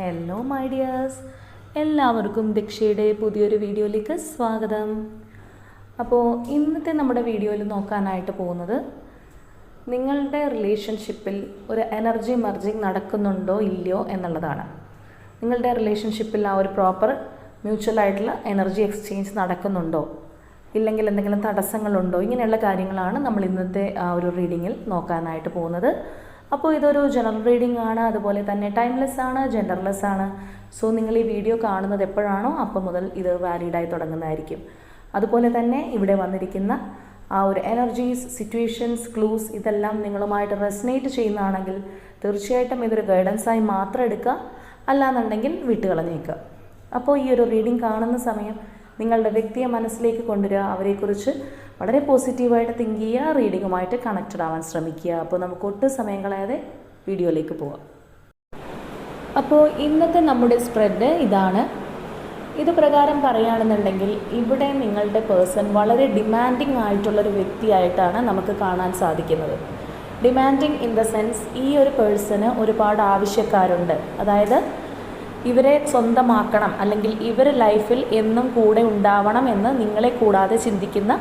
Hello my dears എല്ലാവർക്കും ദീക്ഷയുടെ പുതിയൊരു വീഡിയോയിലേക്ക് സ്വാഗതം. അപ്പോൾ ഇന്നത്തെ നമ്മുടെ വീഡിയോയിൽ നോക്കാനായിട്ട് പോകുന്നത് നിങ്ങളുടെ റിലേഷൻഷിപ്പിൽ ഒരു എനർജി മർജിങ് നടക്കുന്നുണ്ടോ ഇല്ലയോ എന്നുള്ളതാണ്. നിങ്ങളുടെ റിലേഷൻഷിപ്പിൽ ആ ഒരു പ്രോപ്പർ മ്യൂച്വൽ ആയിട്ടുള്ള എനർജി എക്സ്ചേഞ്ച് നടക്കുന്നുണ്ടോ ഇല്ലെങ്കിൽ എന്തെങ്കിലും തടസ്സങ്ങളുണ്ടോ ഇങ്ങനെയുള്ള കാര്യങ്ങളാണ് നമ്മൾ ഇന്നത്തെ ആ ഒരു റീഡിങ്ങിൽ നോക്കാനായിട്ട് പോകുന്നത്. അപ്പോൾ ഇതൊരു ജനറൽ റീഡിംഗ് ആണ് അതുപോലെ തന്നെ ടൈംലെസ് ആണ് ജെൻഡർലെസ് ആണ്. സോ നിങ്ങൾ ഈ വീഡിയോ കാണുന്നത് എപ്പോഴാണോ അപ്പോൾ മുതൽ ഇത് വാലിഡായി തുടങ്ങുന്നതായിരിക്കും. അതുപോലെ തന്നെ ഇവിടെ വന്നിരിക്കുന്ന ആ ഒരു എനർജീസ് സിറ്റുവേഷൻസ് ക്ലൂസ് ഇതെല്ലാം നിങ്ങളുമായിട്ട് റെസനേറ്റ് ചെയ്യുന്നതാണെങ്കിൽ തീർച്ചയായിട്ടും ഇതൊരു ഗൈഡൻസായി മാത്രം എടുക്കുക. അല്ലാന്നുണ്ടെങ്കിൽ വിട്ടുകളഞ്ഞേക്കുക. അപ്പോൾ ഈ ഒരു റീഡിംഗ് കാണുന്ന സമയം നിങ്ങളുടെ വ്യക്തിയെ മനസ്സിലേക്ക് കൊണ്ടുവരിക അവരെക്കുറിച്ച് വളരെ പോസിറ്റീവായിട്ട് തിങ്ക് ചെയ്യുക റീഡിങ്ങുമായിട്ട് കണക്റ്റഡ് ആവാൻ ശ്രമിക്കുക. അപ്പോൾ നമുക്ക് ഒട്ടും സമയം കളയാതെ വീഡിയോയിലേക്ക് പോവാം. അപ്പോൾ ഇന്നത്തെ നമ്മുടെ സ്പ്രെഡ് ഇതാണ്. ഇത് പ്രകാരം പറയുകയാണെന്നുണ്ടെങ്കിൽ ഇവിടെ നിങ്ങളുടെ പേഴ്സൺ വളരെ ഡിമാൻഡിങ് ആയിട്ടുള്ളൊരു വ്യക്തിയായിട്ടാണ് നമുക്ക് കാണാൻ സാധിക്കുന്നത്. ഡിമാൻഡിങ് ഇൻ ദ സെൻസ് ഈ ഒരു പേഴ്സണ് ഒരുപാട് ആവശ്യക്കാരുണ്ട്. അതായത് ഇവരെ സ്വന്തമാക്കണം അല്ലെങ്കിൽ ഇവർ ലൈഫിൽ എന്നും കൂടെ ഉണ്ടാവണം എന്ന് നിങ്ങളെ കൂടാതെ ചിന്തിക്കുന്ന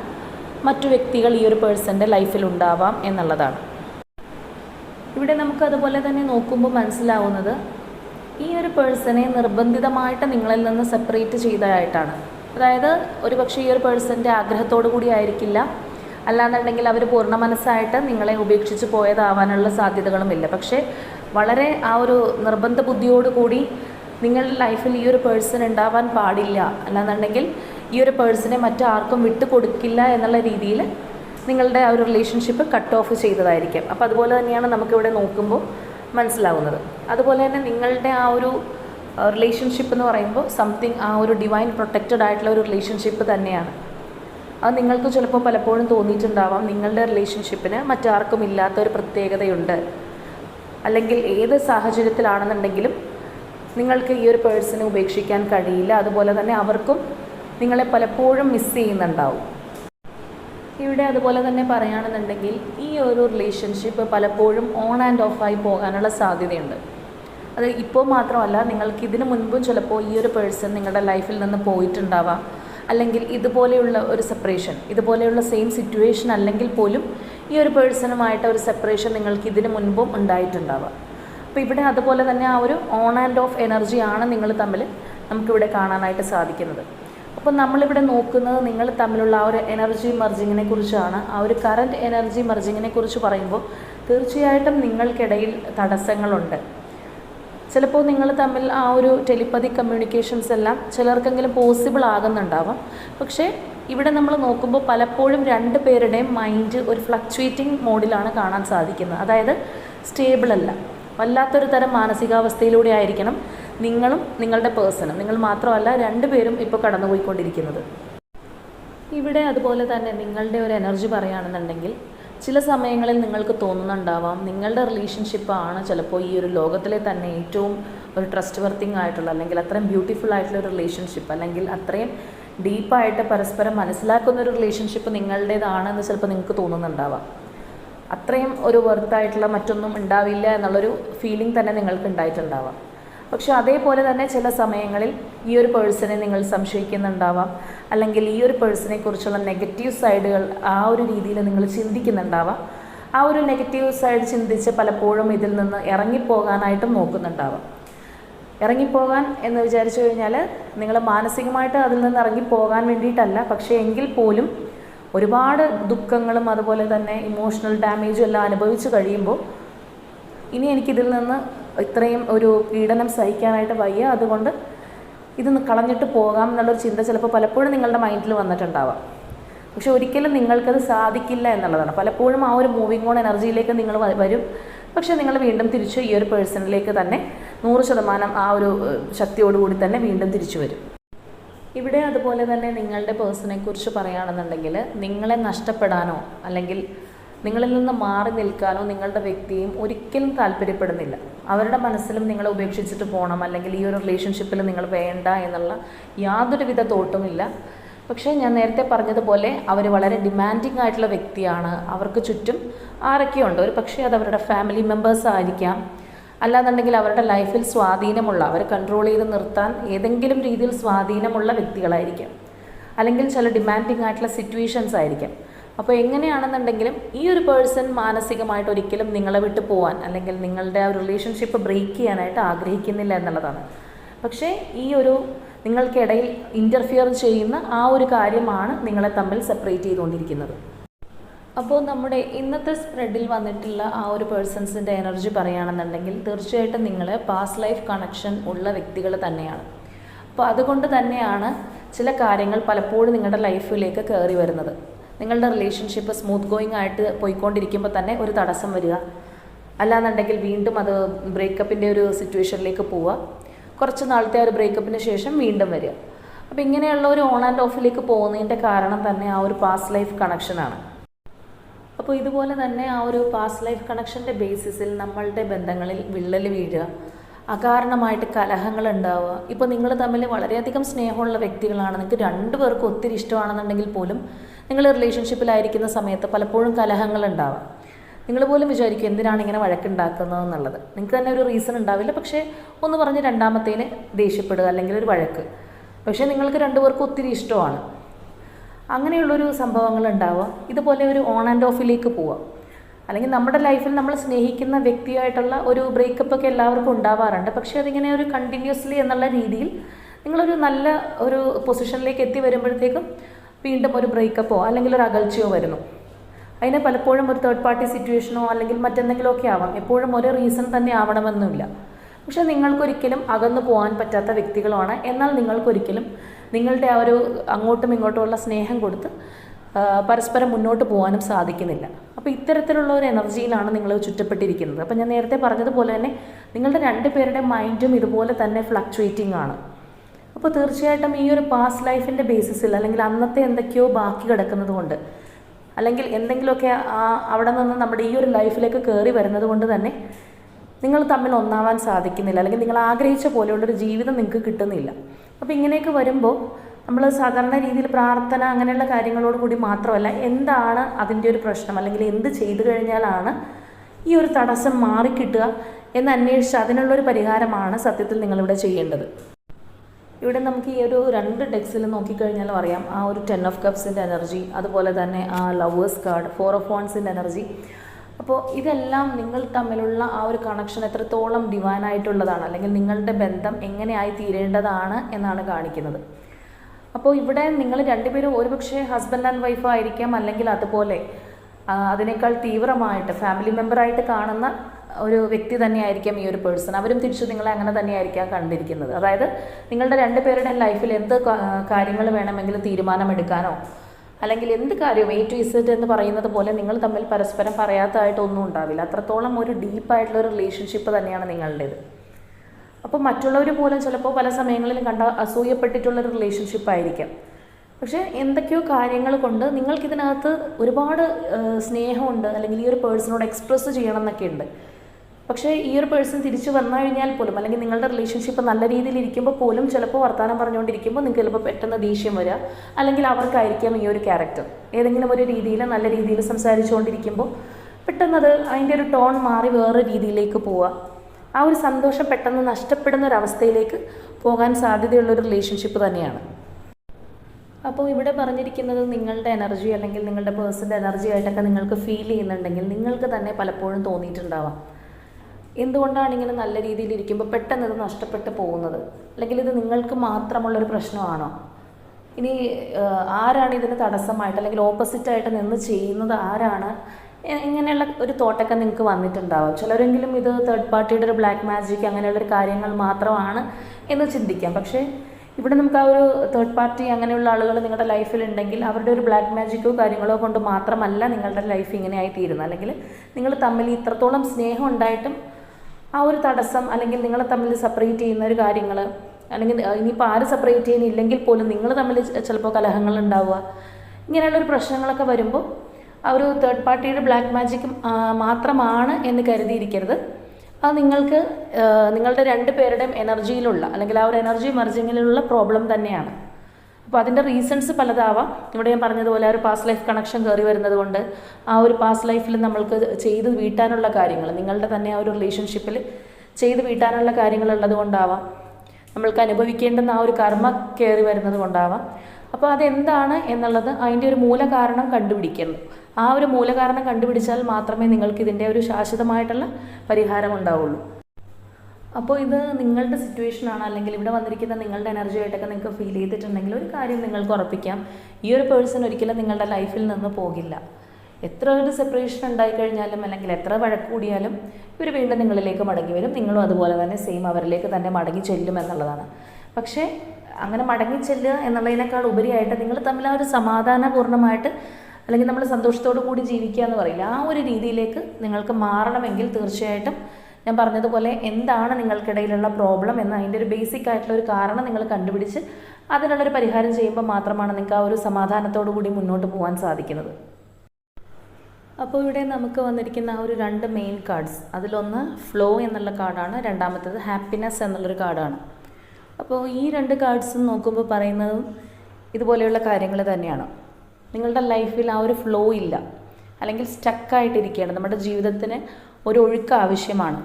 മറ്റു വ്യക്തികൾ ഈ ഒരു പേഴ്സന്റെ ലൈഫിൽ ഉണ്ടാവാം എന്നുള്ളതാണ്. ഇവിടെ നമുക്ക് അതുപോലെ തന്നെ നോക്കുമ്പോൾ മനസ്സിലാവുന്നത് ഈ ഒരു പേഴ്സണെ നിർബന്ധിതമായിട്ട് നിങ്ങളിൽ നിന്ന് സെപ്പറേറ്റ് ചെയ്തതായിട്ടാണ്. അതായത് ഒരു പക്ഷേ ഈ ഒരു പേഴ്സന്റെ ആഗ്രഹത്തോടു കൂടി ആയിരിക്കില്ല. അല്ലാന്നുണ്ടെങ്കിൽ അവർ പൂർണ മനസ്സായിട്ട് നിങ്ങളെ ഉപേക്ഷിച്ച് പോയതാവാനുള്ള സാധ്യതകളും ഇല്ല. പക്ഷേ വളരെ ആ ഒരു നിർബന്ധ ബുദ്ധിയോടുകൂടി നിങ്ങളുടെ ലൈഫിൽ ഈ ഒരു പേഴ്സൺ ഉണ്ടാവാൻ പാടില്ല അല്ലാന്നുണ്ടെങ്കിൽ ഈ ഒരു പേഴ്സണെ മറ്റാർക്കും വിട്ടു കൊടുക്കില്ല എന്നുള്ള രീതിയിൽ നിങ്ങളുടെ ആ ഒരു റിലേഷൻഷിപ്പ് കട്ട് ഓഫ് ചെയ്തതായിരിക്കും. അപ്പോൾ അതുപോലെ തന്നെയാണ് നമുക്കിവിടെ നോക്കുമ്പോൾ മനസ്സിലാവുന്നത്. അതുപോലെ തന്നെ നിങ്ങളുടെ ആ ഒരു റിലേഷൻഷിപ്പ് എന്ന് പറയുമ്പോൾ സംതിങ് ആ ഒരു ഡിവൈൻ പ്രൊട്ടക്റ്റഡ് ആയിട്ടുള്ള ഒരു റിലേഷൻഷിപ്പ് തന്നെയാണ്. അത് നിങ്ങൾക്ക് ചിലപ്പോൾ പലപ്പോഴും തോന്നിയിട്ടുണ്ടാവാം നിങ്ങളുടെ റിലേഷൻഷിപ്പിന് മറ്റാർക്കും ഇല്ലാത്ത ഒരു പ്രത്യേകതയുണ്ട്. അല്ലെങ്കിൽ ഏത് സാഹചര്യത്തിലാണെന്നുണ്ടെങ്കിലും നിങ്ങൾക്ക് ഈ ഒരു പേഴ്സണെ ഉപേക്ഷിക്കാൻ കഴിയില്ല. അതുപോലെ തന്നെ അവർക്കും നിങ്ങളെ പലപ്പോഴും മിസ് ചെയ്യുന്നുണ്ടാവും. ഇവിടെ അതുപോലെ തന്നെ പറയുകയാണെന്നുണ്ടെങ്കിൽ ഈ ഒരു റിലേഷൻഷിപ്പ് പലപ്പോഴും ഓൺ ആൻഡ് ഓഫായി പോകാനുള്ള സാധ്യതയുണ്ട്. അത് ഇപ്പോൾ മാത്രമല്ല നിങ്ങൾക്ക് ഇതിനു മുൻപും ചിലപ്പോൾ ഈ ഒരു പേഴ്സൺ നിങ്ങളുടെ ലൈഫിൽ നിന്ന് പോയിട്ടുണ്ടാവാം. അല്ലെങ്കിൽ ഇതുപോലെയുള്ള ഒരു സെപ്പറേഷൻ ഇതുപോലെയുള്ള സെയിം സിറ്റുവേഷൻ അല്ലെങ്കിൽ പോലും ഈ ഒരു പേഴ്സണുമായിട്ട് ഒരു സെപ്പറേഷൻ നിങ്ങൾക്ക് ഇതിനു മുൻപും ഉണ്ടായിട്ടുണ്ടാവാം. അപ്പോൾ ഇവിടെ അതുപോലെ തന്നെ ആ ഒരു ഓൺ ആൻഡ് ഓഫ് എനർജിയാണ് നിങ്ങൾ തമ്മിൽ നമുക്കിവിടെ കാണാനായിട്ട് സാധിക്കുന്നത്. അപ്പോൾ നമ്മളിവിടെ നോക്കുന്നത് നിങ്ങൾ തമ്മിലുള്ള ആ ഒരു എനർജി മെർജിങ്ങിനെ കുറിച്ചാണ്. ആ ഒരു കറന്റ് എനർജി മെർജിങ്ങിനെ കുറിച്ച് പറയുമ്പോൾ തീർച്ചയായിട്ടും നിങ്ങൾക്കിടയിൽ തടസ്സങ്ങളുണ്ട്. ചിലപ്പോൾ നിങ്ങൾ തമ്മിൽ ആ ഒരു ടെലിപ്പതി കമ്മ്യൂണിക്കേഷൻസ് എല്ലാം ചിലർക്കെങ്കിലും പോസിബിൾ ആകുന്നുണ്ടാവാം. പക്ഷേ ഇവിടെ നമ്മൾ നോക്കുമ്പോൾ പലപ്പോഴും രണ്ട് പേരുടെയും മൈൻഡ് ഒരു ഫ്ലക്ച്വേറ്റിംഗ് മോഡിലാണ് കാണാൻ സാധിക്കുന്നത്. അതായത് സ്റ്റേബിൾ അല്ല. വല്ലാത്തൊരു തരം മാനസികാവസ്ഥയിലൂടെ ആയിരിക്കണം നിങ്ങളും നിങ്ങളുടെ പേഴ്സണും. നിങ്ങൾ മാത്രമല്ല രണ്ടുപേരും ഇപ്പോൾ കടന്നുപോയിക്കൊണ്ടിരിക്കുന്നത്. ഇവിടെ അതുപോലെ തന്നെ നിങ്ങളുടെ ഒരു എനർജി പറയുകയാണെന്നുണ്ടെങ്കിൽ ചില സമയങ്ങളിൽ നിങ്ങൾക്ക് തോന്നുന്നുണ്ടാവാം നിങ്ങളുടെ റിലേഷൻഷിപ്പ് ആണ് ചിലപ്പോൾ ഈ ഒരു ലോകത്തിലെ തന്നെ ഏറ്റവും ഒരു ട്രസ്റ്റ് വർത്തിങ് ആയിട്ടുള്ള അല്ലെങ്കിൽ അത്രയും ബ്യൂട്ടിഫുൾ ആയിട്ടുള്ള ഒരു റിലേഷൻഷിപ്പ് അല്ലെങ്കിൽ അത്രയും ഡീപ്പായിട്ട് പരസ്പരം മനസ്സിലാക്കുന്ന ഒരു റിലേഷൻഷിപ്പ് നിങ്ങളുടേതാണെന്ന് ചിലപ്പോൾ നിങ്ങൾക്ക് തോന്നുന്നുണ്ടാവാം. അത്രയും ഒരു വെർത്തായിട്ടുള്ള മറ്റൊന്നും ഉണ്ടാവില്ല എന്നുള്ളൊരു ഫീലിംഗ് തന്നെ നിങ്ങൾക്ക് ഉണ്ടായിട്ടുണ്ടാവാം പക്ഷെ അതേപോലെ തന്നെ ചില സമയങ്ങളിൽ ഈ ഒരു പേഴ്സണെ നിങ്ങൾ സംശയിക്കുന്നുണ്ടാവാം. അല്ലെങ്കിൽ ഈ ഒരു പേഴ്സണെ കുറിച്ചുള്ള നെഗറ്റീവ് സൈഡുകൾ ആ ഒരു രീതിയിൽ നിങ്ങൾ ചിന്തിക്കുന്നുണ്ടാവാം. ആ ഒരു നെഗറ്റീവ് സൈഡ് ചിന്തിച്ച് പലപ്പോഴും ഇതിൽ നിന്ന് ഇറങ്ങിപ്പോകാനായിട്ടും നോക്കുന്നുണ്ടാവാം. ഇറങ്ങിപ്പോകാൻ എന്ന് വിചാരിച്ചു കഴിഞ്ഞാൽ നിങ്ങൾ മാനസികമായിട്ട് അതിൽ നിന്ന് ഇറങ്ങിപ്പോകാൻ വേണ്ടിയിട്ടല്ല. പക്ഷേ എങ്കിൽ പോലും ഒരുപാട് ദുഃഖങ്ങളും അതുപോലെ തന്നെ ഇമോഷണൽ ഡാമേജും എല്ലാം അനുഭവിച്ച് കഴിയുമ്പോൾ ഇനി എനിക്കിതിൽ നിന്ന് ഇത്രയും ഒരു പീഡനം സഹിക്കാനായിട്ട് വയ്യ. അതുകൊണ്ട് ഇത് കളഞ്ഞിട്ട് പോകാം എന്നുള്ളൊരു ചിന്ത ചിലപ്പോൾ പലപ്പോഴും നിങ്ങളുടെ മൈൻഡിൽ വന്നിട്ടുണ്ടാവാം. പക്ഷെ ഒരിക്കലും നിങ്ങൾക്കത് സാധിക്കില്ല എന്നുള്ളതാണ്. പലപ്പോഴും ആ ഒരു മൂവിങ് ഓൺ എനർജിയിലേക്ക് നിങ്ങൾ വരും. പക്ഷെ നിങ്ങൾ വീണ്ടും തിരിച്ച് ഈ ഒരു പേഴ്സണിലേക്ക് തന്നെ നൂറ് ശതമാനം ആ ഒരു ശക്തിയോടുകൂടി തന്നെ വീണ്ടും തിരിച്ചു വരും. ഇവിടെ അതുപോലെ തന്നെ നിങ്ങളുടെ പേഴ്സണെ കുറിച്ച് പറയുകയാണെന്നുണ്ടെങ്കിൽ നിങ്ങളെ നഷ്ടപ്പെടാനോ അല്ലെങ്കിൽ നിങ്ങളിൽ നിന്ന് മാറി നിൽക്കാനോ നിങ്ങളുടെ വ്യക്തിയും ഒരിക്കലും താല്പര്യപ്പെടുന്നില്ല. അവരുടെ മനസ്സിലും നിങ്ങളെ ഉപേക്ഷിച്ചിട്ട് പോകണം അല്ലെങ്കിൽ ഈ ഒരു റിലേഷൻഷിപ്പിൽ നിങ്ങൾ വേണ്ട എന്നുള്ള യാതൊരുവിധ തോട്ടുമില്ല. പക്ഷേ ഞാൻ നേരത്തെ പറഞ്ഞതുപോലെ അവർ വളരെ ഡിമാൻഡിങ് ആയിട്ടുള്ള വ്യക്തിയാണ്. അവർക്ക് ചുറ്റും ആരൊക്കെയുണ്ട്? ഒരു പക്ഷേ അത് അവരുടെ ഫാമിലി മെമ്പേഴ്സ് ആയിരിക്കാം. അല്ലാന്നുണ്ടെങ്കിൽ അവരുടെ ലൈഫിൽ സ്വാധീനമുള്ള അവരെ കൺട്രോൾ ചെയ്ത് നിർത്താൻ ഏതെങ്കിലും രീതിയിൽ സ്വാധീനമുള്ള വ്യക്തികളായിരിക്കും. അല്ലെങ്കിൽ ചില ഡിമാൻഡിങ് ആയിട്ടുള്ള സിറ്റുവേഷൻസ് ആയിരിക്കും. അപ്പോൾ എങ്ങനെയാണെന്നുണ്ടെങ്കിലും ഈ ഒരു പേഴ്സൺ മാനസികമായിട്ട് ഒരിക്കലും നിങ്ങളെ വിട്ട് പോകാൻ അല്ലെങ്കിൽ നിങ്ങളുടെ ആ റിലേഷൻഷിപ്പ് ബ്രേക്ക് ചെയ്യാനായിട്ട് ആഗ്രഹിക്കുന്നില്ല എന്നുള്ളതാണ്. പക്ഷേ ഈ ഒരു നിങ്ങൾക്കിടയിൽ ഇന്റർഫിയർ ചെയ്യുന്ന ആ ഒരു കാര്യമാണ് നിങ്ങളെ തമ്മിൽ സെപ്പറേറ്റ് ചെയ്തുകൊണ്ടിരിക്കുന്നത്. അപ്പോൾ നമ്മുടെ ഇന്നത്തെ സ്പ്രെഡിൽ വന്നിട്ടുള്ള ആ ഒരു പേഴ്സൺസിന്റെ എനർജി പറയുകയാണെന്നുണ്ടെങ്കിൽ തീർച്ചയായിട്ടും നിങ്ങൾ പാസ്റ്റ് ലൈഫ് കണക്ഷൻ ഉള്ള വ്യക്തികൾ തന്നെയാണ്. അപ്പോൾ അതുകൊണ്ട് തന്നെയാണ് ചില കാര്യങ്ങൾ പലപ്പോഴും നിങ്ങളുടെ ലൈഫിലേക്ക് കയറി വരുന്നത്. നിങ്ങളുടെ റിലേഷൻഷിപ്പ് സ്മൂത്ത് ഗോയിങ് ആയിട്ട് പോയിക്കൊണ്ടിരിക്കുമ്പോൾ തന്നെ ഒരു തടസ്സം വരിക. അല്ലാന്നുണ്ടെങ്കിൽ വീണ്ടും അത് ബ്രേക്കപ്പിന്റെ ഒരു സിറ്റുവേഷനിലേക്ക് പോവുക. കുറച്ച് നാളത്തെ ഒരു ബ്രേക്കപ്പിന് ശേഷം വീണ്ടും വരിക. അപ്പോൾ ഇങ്ങനെയുള്ള ഒരു ഓൺ ആൻഡ് ഓഫിലേക്ക് പോകുന്നതിന്റെ കാരണം തന്നെ ആ ഒരു പാസ്റ്റ് ലൈഫ് കണക്ഷനാണ് അപ്പോൾ ഇതുപോലെ തന്നെ ആ ഒരു പാസ്റ്റ് ലൈഫ് കണക്ഷന്റെ ബേസിസിൽ നമ്മളുടെ ബന്ധങ്ങളിൽ വിള്ളൽ വീഴുക അകാരണമായിട്ട് കലഹങ്ങൾ ഉണ്ടാവുക. ഇപ്പോൾ നിങ്ങൾ തമ്മിൽ വളരെയധികം സ്നേഹമുള്ള വ്യക്തികളാണ്. നിങ്ങൾക്ക് രണ്ടുപേർക്കും ഒത്തിരി ഇഷ്ടമാണെന്നുണ്ടെങ്കിൽ പോലും നിങ്ങൾ റിലേഷൻഷിപ്പിലായിരിക്കുന്ന സമയത്ത് പലപ്പോഴും കലഹങ്ങൾ ഉണ്ടാവാം. നിങ്ങൾ പോലും വിചാരിക്കും എന്തിനാണ് ഇങ്ങനെ വഴക്കുണ്ടാക്കുന്നത് എന്നുള്ളത്. നിങ്ങൾക്ക് തന്നെ ഒരു റീസൺ ഉണ്ടാവില്ല. പക്ഷേ ഒന്ന് പറഞ്ഞ് രണ്ടാമത്തേന് ദേഷ്യപ്പെടുക അല്ലെങ്കിൽ ഒരു വഴക്ക്. പക്ഷേ നിങ്ങൾക്ക് രണ്ടുപേർക്കും ഒത്തിരി ഇഷ്ടമാണ്. അങ്ങനെയുള്ളൊരു സംഭവങ്ങൾ ഉണ്ടാവുക ഇതുപോലെ ഒരു ഓൺ ആൻഡ് ഓഫിലേക്ക് പോവാം അല്ലെങ്കിൽ നമ്മുടെ ലൈഫിൽ നമ്മൾ സ്നേഹിക്കുന്ന വ്യക്തിയായിട്ടുള്ള ഒരു ബ്രേക്കപ്പ് ഒക്കെ എല്ലാവർക്കും ഉണ്ടാവാറുണ്ട്. പക്ഷേ അതിങ്ങനെ ഒരു കണ്ടിന്യൂസ്ലി എന്നുള്ള രീതിയിൽ നിങ്ങളൊരു നല്ല ഒരു പൊസിഷനിലേക്ക് എത്തി വരുമ്പോഴത്തേക്കും വീണ്ടും ഒരു ബ്രേക്കപ്പോ അല്ലെങ്കിൽ ഒരു അകൽച്ചയോ വരുന്നു. അതിന് പലപ്പോഴും ഒരു തേർഡ് പാർട്ടി സിറ്റുവേഷനോ അല്ലെങ്കിൽ മറ്റെന്തെങ്കിലുമൊക്കെ ആവാം. എപ്പോഴും ഒരേ റീസൺ തന്നെ ആവണമെന്നില്ല. പക്ഷെ നിങ്ങൾക്കൊരിക്കലും അകന്നു പോകാൻ പറ്റാത്ത വ്യക്തികളാണ്. എന്നാൽ നിങ്ങൾക്കൊരിക്കലും നിങ്ങളുടെ ആ ഒരു അങ്ങോട്ടും ഇങ്ങോട്ടുമുള്ള സ്നേഹം കൊടുത്ത് പരസ്പരം മുന്നോട്ട് പോകാനും സാധിക്കുന്നില്ല. അപ്പോൾ ഇത്തരത്തിലുള്ള ഒരു എനർജിയിലാണ് നിങ്ങൾ ചുറ്റപ്പെട്ടിരിക്കുന്നത്. അപ്പോൾ ഞാൻ നേരത്തെ പറഞ്ഞതുപോലെ തന്നെ നിങ്ങളുടെ രണ്ട് പേരുടെ മൈൻഡും ഇതുപോലെ തന്നെ ഫ്ലക്ച്വേറ്റിംഗ് ആണ്. അപ്പോൾ തീർച്ചയായിട്ടും ഈ ഒരു പാസ്റ്റ് ലൈഫിന്റെ ബേസിസിൽ അല്ലെങ്കിൽ അന്നത്തെ എന്തൊക്കെയോ ബാക്കി കിടക്കുന്നത് കൊണ്ട് അല്ലെങ്കിൽ എന്തെങ്കിലുമൊക്കെ ആ അവിടെ നിന്ന് നമ്മുടെ ഈ ഒരു ലൈഫിലേക്ക് കയറി വരുന്നത് കൊണ്ട് തന്നെ നിങ്ങൾ തമ്മിൽ ഒന്നാവാൻ സാധിക്കുന്നില്ല. അല്ലെങ്കിൽ നിങ്ങൾ ആഗ്രഹിച്ച പോലെയുള്ളൊരു ജീവിതം നിങ്ങൾക്ക് കിട്ടുന്നില്ല. അപ്പോൾ ഇങ്ങനെയൊക്കെ വരുമ്പോൾ നമ്മൾ സാധാരണ രീതിയിൽ പ്രാർത്ഥന അങ്ങനെയുള്ള കാര്യങ്ങളോട് കൂടി മാത്രമല്ല എന്താണ് അതിന്റെ ഒരു പ്രശ്നം? അല്ലെങ്കിൽ എന്ത് ചെയ്തു കഴിഞ്ഞാലാണ് ഈ ഒരു തടസ്സം മാറിക്കിട്ടുക എന്ന് അന്വേഷിച്ച് അതിനുള്ളൊരു പരിഹാരമാണ് സത്യത്തിൽ നിങ്ങളിവിടെ ചെയ്യേണ്ടത്. ഇവിടെ നമുക്ക് ഈ ഒരു രണ്ട് ഡെക്സിൽ നോക്കിക്കഴിഞ്ഞാലും അറിയാം. ആ ഒരു ടെൻ ഓഫ് കപ്സിന്റെ എനർജി അതുപോലെ തന്നെ ആ ലവേഴ്സ് കാർഡ് ഫോർ ഓഫ് ഫോൺസിന്റെ എനർജി അപ്പോൾ ഇതെല്ലാം നിങ്ങൾ തമ്മിലുള്ള ആ ഒരു കണക്ഷൻ എത്രത്തോളം ഡിവൈൻ ആയിട്ടുള്ളതാണ് അല്ലെങ്കിൽ നിങ്ങളുടെ ബന്ധം എങ്ങനെയായി തീരേണ്ടതാണ് എന്നാണ് കാണിക്കുന്നത്. അപ്പോൾ ഇവിടെ നിങ്ങൾ രണ്ടുപേരും ഒരുപക്ഷെ ഹസ്ബൻഡ് ആൻഡ് വൈഫ് ആയിരിക്കാം. അല്ലെങ്കിൽ അതുപോലെ അതിനേക്കാൾ തീവ്രമായിട്ട് ഫാമിലി മെമ്പറായിട്ട് കാണുന്ന ഒരു വ്യക്തി തന്നെയായിരിക്കാം ഈ ഒരു പേഴ്സൺ അവരും തിരിച്ചു നിങ്ങളെ അങ്ങനെ തന്നെയായിരിക്കാം കണ്ടിരിക്കുന്നത്. അതായത് നിങ്ങളുടെ രണ്ടുപേരുടെ ലൈഫിൽ എന്ത് കാര്യങ്ങൾ വേണമെങ്കിലും തീരുമാനമെടുക്കാനോ അല്ലെങ്കിൽ എന്ത് കാര്യവും എ ടു ഇസഡ് എന്ന് പറയുന്നത് പോലെ നിങ്ങൾ തമ്മിൽ പരസ്പരം പറയാത്തതായിട്ടൊന്നും ഉണ്ടാവില്ല. അത്രത്തോളം ഒരു ഡീപ്പായിട്ടുള്ള ഒരു റിലേഷൻഷിപ്പ് തന്നെയാണ് നിങ്ങളുടേത്. അപ്പോൾ മറ്റുള്ളവർ പോലും ചിലപ്പോൾ പല സമയങ്ങളിലും കണ്ട അസൂയപ്പെട്ടിട്ടുള്ള ഒരു റിലേഷൻഷിപ്പ് ആയിരിക്കാം. പക്ഷേ എന്തൊക്കെയോ കാര്യങ്ങൾ കൊണ്ട് നിങ്ങൾക്കിതിനകത്ത് ഒരുപാട് സ്നേഹമുണ്ട് അല്ലെങ്കിൽ ഈ ഒരു പേഴ്സണോട് എക്സ്പ്രസ് ചെയ്യണം എന്നൊക്കെ ഉണ്ട്. പക്ഷേ ഈ ഒരു പേഴ്സൺ തിരിച്ചു വന്നു കഴിഞ്ഞാൽ പോലും അല്ലെങ്കിൽ നിങ്ങളുടെ റിലേഷൻഷിപ്പ് നല്ല രീതിയിൽ ഇരിക്കുമ്പോൾ പോലും ചിലപ്പോൾ വർത്തമാനം പറഞ്ഞുകൊണ്ടിരിക്കുമ്പോൾ നിങ്ങൾക്ക് ചിലപ്പോൾ പെട്ടെന്ന് ദേഷ്യം വരിക. അല്ലെങ്കിൽ അവർക്കായിരിക്കാം ഈ ഒരു ക്യാരക്ടർ ഏതെങ്കിലും ഒരു രീതിയിൽ നല്ല രീതിയിൽ സംസാരിച്ചുകൊണ്ടിരിക്കുമ്പോൾ പെട്ടെന്ന് അത് അതിന്റെ ഒരു ടോൺ മാറി വേറെ രീതിയിലേക്ക് പോവുക. ആ ഒരു സന്തോഷം പെട്ടെന്ന് നഷ്ടപ്പെടുന്ന ഒരു അവസ്ഥയിലേക്ക് പോകാൻ സാധ്യതയുള്ള ഒരു റിലേഷൻഷിപ്പ് തന്നെയാണ്. അപ്പോൾ ഇവിടെ പറഞ്ഞിരിക്കുന്നത് നിങ്ങളുടെ എനർജി അല്ലെങ്കിൽ നിങ്ങളുടെ പേഴ്സന്റെ എനർജി ആയിട്ടൊക്കെ നിങ്ങൾക്ക് ഫീൽ ചെയ്യുന്നുണ്ടെങ്കിൽ നിങ്ങൾക്ക് തന്നെ പലപ്പോഴും തോന്നിയിട്ടുണ്ടാവാം. എന്തുകൊണ്ടാണ് ഇങ്ങനെ നല്ല രീതിയിൽ ഇരിക്കുമ്പോൾ പെട്ടെന്ന് ഇത് നഷ്ടപ്പെട്ട് പോകുന്നത്? അല്ലെങ്കിൽ ഇത് നിങ്ങൾക്ക് മാത്രമുള്ളൊരു പ്രശ്നമാണോ? ഇനി ആരാണ് ഇതിന് തടസ്സമായിട്ട് അല്ലെങ്കിൽ ഓപ്പോസിറ്റായിട്ട് നിന്ന് ചെയ്യുന്നത് ആരാണ്? ഇങ്ങനെയുള്ള ഒരു തോട്ടൊക്കെ നിങ്ങൾക്ക് വന്നിട്ടുണ്ടാവും. ചിലരെങ്കിലും ഇത് തേർഡ് പാർട്ടിയുടെ ഒരു ബ്ലാക്ക് മാജിക് അങ്ങനെയുള്ളൊരു കാര്യങ്ങൾ മാത്രമാണ് എന്ന് ചിന്തിക്കാം. പക്ഷേ ഇവിടെ നമുക്ക് ആ ഒരു തേർഡ് പാർട്ടി അങ്ങനെയുള്ള ആളുകൾ നിങ്ങളുടെ ലൈഫിൽ ഉണ്ടെങ്കിൽ അവരുടെ ഒരു ബ്ലാക്ക് മാജിക്കോ കാര്യങ്ങളോ കൊണ്ട് മാത്രമല്ല നിങ്ങളുടെ ലൈഫ് ഇങ്ങനെയായി തീരുന്നത് അല്ലെങ്കിൽ നിങ്ങൾ തമ്മിൽ ഇത്രത്തോളം സ്നേഹം ഉണ്ടായിട്ടും ആ ഒരു തടസ്സം അല്ലെങ്കിൽ നിങ്ങളെ തമ്മിൽ സെപ്പറേറ്റ് ചെയ്യുന്ന ഒരു കാര്യങ്ങൾ അല്ലെങ്കിൽ ഇനിയിപ്പോൾ ആര് സെപ്പറേറ്റ് ചെയ്യുന്നില്ലെങ്കിൽ പോലും നിങ്ങൾ തമ്മിൽ ചിലപ്പോൾ കലഹങ്ങൾ ഉണ്ടാവുക. ഇങ്ങനെയുള്ളൊരു പ്രശ്നങ്ങളൊക്കെ വരുമ്പോൾ ആ ഒരു തേർഡ് പാർട്ടിയുടെ ബ്ലാക്ക് മാജിക് മാത്രമാണ് എന്ന് കരുതിയിരിക്കരുത്. അത് നിങ്ങൾക്ക് നിങ്ങളുടെ രണ്ട് പേരുടെയും എനർജിയിലുള്ള അല്ലെങ്കിൽ ആ ഒരു എനർജി മെർജിങ്ങിലുള്ള പ്രോബ്ലം തന്നെയാണ്. അപ്പോൾ അതിന്റെ റീസൺസ് പലതാവാം. ഇവിടെ ഞാൻ പറഞ്ഞതുപോലെ ആ ഒരു പാസ് ലൈഫ് കണക്ഷൻ കയറി വരുന്നത് കൊണ്ട് ആ ഒരു പാസ് ലൈഫിൽ നമ്മൾക്ക് ചെയ്ത് വീട്ടാനുള്ള കാര്യങ്ങൾ നിങ്ങളുടെ തന്നെ ആ ഒരു റിലേഷൻഷിപ്പിൽ ചെയ്ത് വീട്ടാനുള്ള കാര്യങ്ങളുള്ളത് കൊണ്ടാവാം. നമ്മൾക്ക് അനുഭവിക്കേണ്ടുന്ന ആ ഒരു കർമ്മ കയറി വരുന്നത് കൊണ്ടാവാം. അപ്പോൾ അതെന്താണ് എന്നുള്ളത് അതിന്റെ ഒരു മൂലകാരണം കണ്ടുപിടിക്കണം ആ ഒരു മൂലകാരണം കണ്ടുപിടിച്ചാൽ മാത്രമേ നിങ്ങൾക്ക് ഇതിന്റെ ഒരു ശാശ്വതമായിട്ടുള്ള പരിഹാരം ഉണ്ടാവുള്ളൂ. അപ്പോൾ ഇത് നിങ്ങളുടെ സിറ്റുവേഷൻ ആണ് അല്ലെങ്കിൽ ഇവിടെ വന്നിരിക്കുന്ന നിങ്ങളുടെ എനർജി ആയിട്ടൊക്കെ നിങ്ങൾക്ക് ഫീൽ ചെയ്തിട്ടുണ്ടെങ്കിൽ ഒരു കാര്യം നിങ്ങൾക്ക് ഉറപ്പിക്കാം. ഈ ഒരു പേഴ്സൺ ഒരിക്കലും നിങ്ങളുടെ ലൈഫിൽ നിന്ന് പോകില്ല. എത്ര ഒരു സെപ്പറേഷൻ ഉണ്ടായിക്കഴിഞ്ഞാലും അല്ലെങ്കിൽ എത്ര വഴക്ക് കൂടിയാലും ഇവർ വീണ്ടും നിങ്ങളിലേക്ക് മടങ്ങി വരും. നിങ്ങളും അതുപോലെ തന്നെ സെയിം അവരിലേക്ക് തന്നെ മടങ്ങി ചെല്ലും എന്നുള്ളതാണ്. പക്ഷേ അങ്ങനെ മടങ്ങി ചെല്ലുക എന്നുള്ളതിനേക്കാൾ ഉപരിയായിട്ട് നിങ്ങൾ തമ്മിൽ ആ ഒരു സമാധാനപൂർണമായിട്ട് അല്ലെങ്കിൽ നമ്മൾ സന്തോഷത്തോടു കൂടി ജീവിക്കുക എന്ന് പറയില്ല. ആ ഒരു രീതിയിലേക്ക് നിങ്ങൾക്ക് മാറണമെങ്കിൽ തീർച്ചയായിട്ടും ഞാൻ പറഞ്ഞതുപോലെ എന്താണ് നിങ്ങൾക്കിടയിലുള്ള പ്രോബ്ലം എന്ന് അതിന്റെ ഒരു ബേസിക് ആയിട്ടുള്ള ഒരു കാരണം നിങ്ങൾ കണ്ടുപിടിച്ച് അതിനുള്ളൊരു പരിഹാരം ചെയ്യുമ്പോൾ മാത്രമാണ് നിങ്ങൾക്ക് ആ ഒരു സമാധാനത്തോടു കൂടി മുന്നോട്ട് പോകാൻ സാധിക്കുന്നത്. അപ്പോൾ ഇവിടെ നമുക്ക് വന്നിരിക്കുന്ന ആ ഒരു രണ്ട് മെയിൻ കാർഡ്സ് അതിലൊന്ന് ഫ്ലോ എന്നുള്ള കാർഡാണ് രണ്ടാമത്തേത് ഹാപ്പിനെസ് എന്നുള്ളൊരു കാർഡാണ് അപ്പോൾ ഈ രണ്ട് കാർഡ്സും നോക്കുമ്പോൾ പറയുന്നതും ഇതുപോലെയുള്ള കാര്യങ്ങൾ തന്നെയാണ്. നിങ്ങളുടെ ലൈഫിൽ ആ ഒരു ഫ്ലോ ഇല്ല. അല്ലെങ്കിൽ സ്റ്റക്കായിട്ടിരിക്കുകയാണ് നമ്മുടെ ജീവിതത്തിന് ഒരു ഒഴുക്ക് ആവശ്യമാണ്.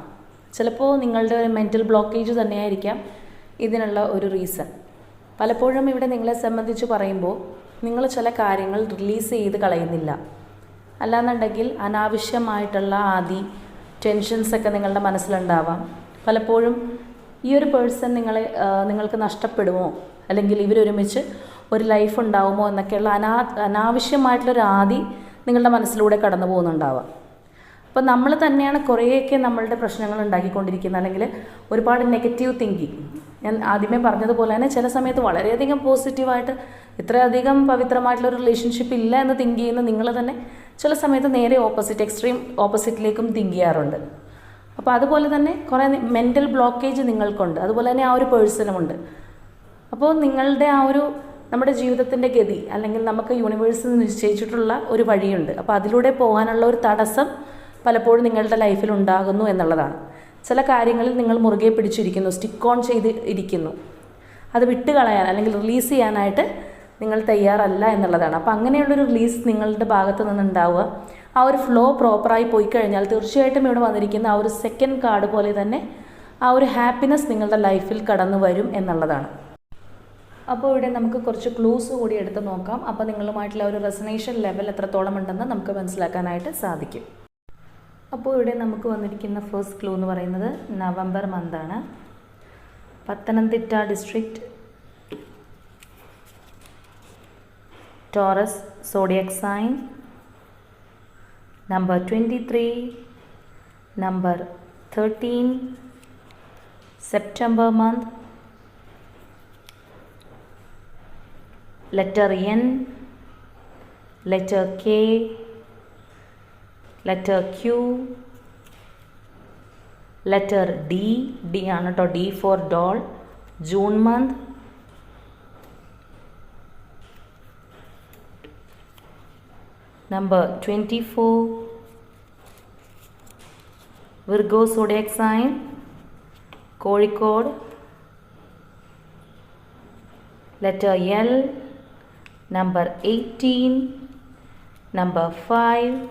ചിലപ്പോൾ നിങ്ങളുടെ ഒരു മെന്റൽ ബ്ലോക്കേജ് തന്നെയായിരിക്കാം ഇതിനുള്ള ഒരു റീസൺ പലപ്പോഴും ഇവിടെ നിങ്ങളെ സംബന്ധിച്ച് പറയുമ്പോൾ നിങ്ങൾ ചില കാര്യങ്ങൾ റിലീസ് ചെയ്ത് കളയുന്നില്ല. അല്ലാന്നുണ്ടെങ്കിൽ അനാവശ്യമായിട്ടുള്ള ആദി ടെൻഷൻസൊക്കെ നിങ്ങളുടെ മനസ്സിലുണ്ടാവാം. പലപ്പോഴും ഈ ഒരു പേഴ്സൺ നിങ്ങളെ നിങ്ങൾക്ക് നഷ്ടപ്പെടുമോ? അല്ലെങ്കിൽ ഇവരൊരുമിച്ച് ഒരു ലൈഫ് ഉണ്ടാവുമോ എന്നൊക്കെയുള്ള അനാ അനാവശ്യമായിട്ടുള്ളൊരു ആദി നിങ്ങളുടെ മനസ്സിലൂടെ കടന്നു പോകുന്നുണ്ടാവാം അപ്പോൾ നമ്മൾ തന്നെയാണ് കുറേയൊക്കെ നമ്മളുടെ പ്രശ്നങ്ങൾ ഉണ്ടാക്കിക്കൊണ്ടിരിക്കുന്നത്. അല്ലെങ്കിൽ ഒരുപാട് നെഗറ്റീവ് തിങ്കിങ് ഞാൻ ആദ്യമേ പറഞ്ഞതുപോലെ തന്നെ ചില സമയത്ത് വളരെയധികം പോസിറ്റീവായിട്ട് ഇത്രയധികം പവിത്രമായിട്ടുള്ള ഒരു റിലേഷൻഷിപ്പ് ഇല്ല എന്ന് തിങ്ക് ചെയ്യുന്ന നിങ്ങൾ തന്നെ ചില സമയത്ത് നേരെ ഓപ്പോസിറ്റ് എക്സ്ട്രീം ഓപ്പോസിറ്റിലേക്കും തിങ്ക് ചെയ്യാറുണ്ട്. അപ്പോൾ അതുപോലെ തന്നെ കുറേ മെന്റൽ ബ്ലോക്കേജ് നിങ്ങൾക്കുണ്ട്. അതുപോലെ തന്നെ ആ ഒരു പേഴ്സണുമുണ്ട് അപ്പോൾ നിങ്ങളുടെ ആ ഒരു നമ്മുടെ ജീവിതത്തിന്റെ ഗതി അല്ലെങ്കിൽ നമുക്ക് യൂണിവേഴ്സിൽ നിശ്ചയിച്ചിട്ടുള്ള ഒരു വഴിയുണ്ട്. അപ്പോൾ അതിലൂടെ പോകാനുള്ള ഒരു തടസ്സം പലപ്പോഴും നിങ്ങളുടെ ലൈഫിൽ ഉണ്ടാകുന്നു എന്നുള്ളതാണ്. ചില കാര്യങ്ങളിൽ നിങ്ങൾ മുറുകെ പിടിച്ചിരിക്കുന്നു സ്റ്റിക്ക് ഓൺ ചെയ്ത് ഇരിക്കുന്നു. അത് വിട്ടുകളയാൻ അല്ലെങ്കിൽ റിലീസ് ചെയ്യാനായിട്ട് നിങ്ങൾ തയ്യാറല്ല എന്നുള്ളതാണ്. അപ്പോൾ അങ്ങനെയുള്ളൊരു റിലീസ് നിങ്ങളുടെ ഭാഗത്ത് നിന്നുണ്ടാവുക. ആ ഒരു ഫ്ലോ പ്രോപ്പറായി പോയി കഴിഞ്ഞാൽ തീർച്ചയായിട്ടും ഇവിടെ വന്നിരിക്കുന്ന ആ ഒരു സെക്കൻഡ് കാർഡ് പോലെ തന്നെ ആ ഒരു ഹാപ്പിനെസ് നിങ്ങളുടെ ലൈഫിൽ കടന്നു വരും എന്നുള്ളതാണ്. അപ്പോൾ ഇവിടെ നമുക്ക് കുറച്ച് ക്ലൂസ് കൂടി എടുത്ത് നോക്കാം. അപ്പോൾ നിങ്ങളുമായിട്ടുള്ള ഒരു റെസനേഷൻ ലെവൽ എത്രത്തോളം ഉണ്ടെന്ന് നമുക്ക് മനസ്സിലാക്കാനായിട്ട് സാധിക്കും. അപ്പോൾ ഇവിടെ നമുക്ക് വന്നിരിക്കുന്ന ഫസ്റ്റ് ക്ലൂ എന്ന് പറയുന്നത് November മന്താണ്. Pathanamthitta district Taurus zodiac sign number twenty three number thirteen September month letter N letter K, letter Q, letter D, D ആണ് കേട്ടോ D for doll, June month number twenty four Virgo zodiac sign Kozhikode letter L, number 18, number 5,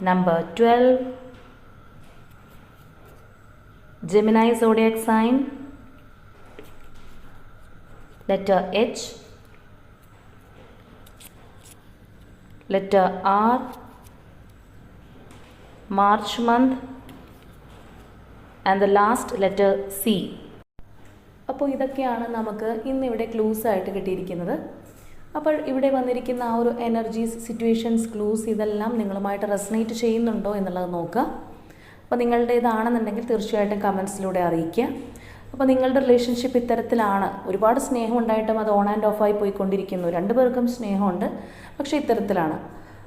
number 12, Gemini zodiac sign, letter H, letter R, March month, and the last letter C. അപ്പോൾ ഇതൊക്കെയാണ് നമുക്ക് ഇന്നിവിടെ clues ആയിട്ട് കിട്ടിയിരിക്കുന്നത് അപ്പോൾ ഇവിടെ വന്നിരിക്കുന്ന ആ ഒരു എനർജീസ് സിറ്റുവേഷൻസ് ക്ലൂസ് ഇതെല്ലാം നിങ്ങളുമായിട്ട് റെസനേറ്റ് ചെയ്യുന്നുണ്ടോ എന്നുള്ളത് നോക്കുക. അപ്പോൾ നിങ്ങളുടേതാണെന്നുണ്ടെങ്കിൽ തീർച്ചയായിട്ടും കമൻസിലൂടെ അറിയിക്കുക. അപ്പോൾ നിങ്ങളുടെ റിലേഷൻഷിപ്പ് ഇത്തരത്തിലാണ്. ഒരുപാട് സ്നേഹം ഉണ്ടായിട്ടും അത് ഓൺ ആൻഡ് ഓഫ് ആയി പോയിക്കൊണ്ടിരിക്കുന്നു. രണ്ടു പേർക്കും സ്നേഹമുണ്ട് പക്ഷേ ഇത്തരത്തിലാണ്.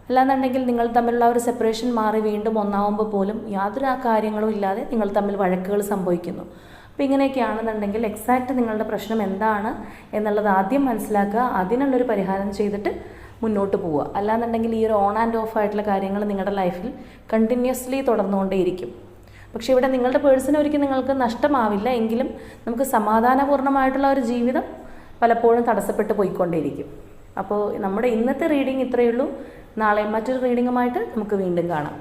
അല്ലാന്നുണ്ടെങ്കിൽ നിങ്ങൾ തമ്മിലുള്ള ഒരു സെപ്പറേഷൻ മാറി വീണ്ടും ഒന്നാവുമ്പോൾ പോലും യാതൊരു കാര്യങ്ങളും ഇല്ലാതെ നിങ്ങൾ തമ്മിൽ വഴക്കുകൾ സംഭവിക്കുന്നു. അപ്പോൾ ഇങ്ങനെയൊക്കെയാണെന്നുണ്ടെങ്കിൽ എക്സാക്റ്റ് നിങ്ങളുടെ പ്രശ്നം എന്താണ് എന്നുള്ളത് ആദ്യം മനസ്സിലാക്കുക അതിനുള്ളൊരു പരിഹാരം ചെയ്തിട്ട് മുന്നോട്ട് പോവുക. അല്ലാന്നുണ്ടെങ്കിൽ ഈ ഒരു ഓൺ ആൻഡ് ഓഫ് ആയിട്ടുള്ള കാര്യങ്ങൾ നിങ്ങളുടെ ലൈഫിൽ കണ്ടിന്യൂസ്ലി തുടർന്നുകൊണ്ടേയിരിക്കും. പക്ഷേ ഇവിടെ നിങ്ങളുടെ പേഴ്സൺ ഒരിക്കലും നിങ്ങൾക്ക് നഷ്ടമാവില്ല എങ്കിലും നമുക്ക് സമാധാനപൂർണമായിട്ടുള്ള ഒരു ജീവിതം പലപ്പോഴും തടസ്സപ്പെട്ട് പോയിക്കൊണ്ടേയിരിക്കും. അപ്പോൾ നമ്മുടെ ഇന്നത്തെ റീഡിംഗ് ഇത്രയേ ഉള്ളൂ. നാളെ മറ്റൊരു റീഡിങ്ങുമായിട്ട് നമുക്ക് വീണ്ടും കാണാം.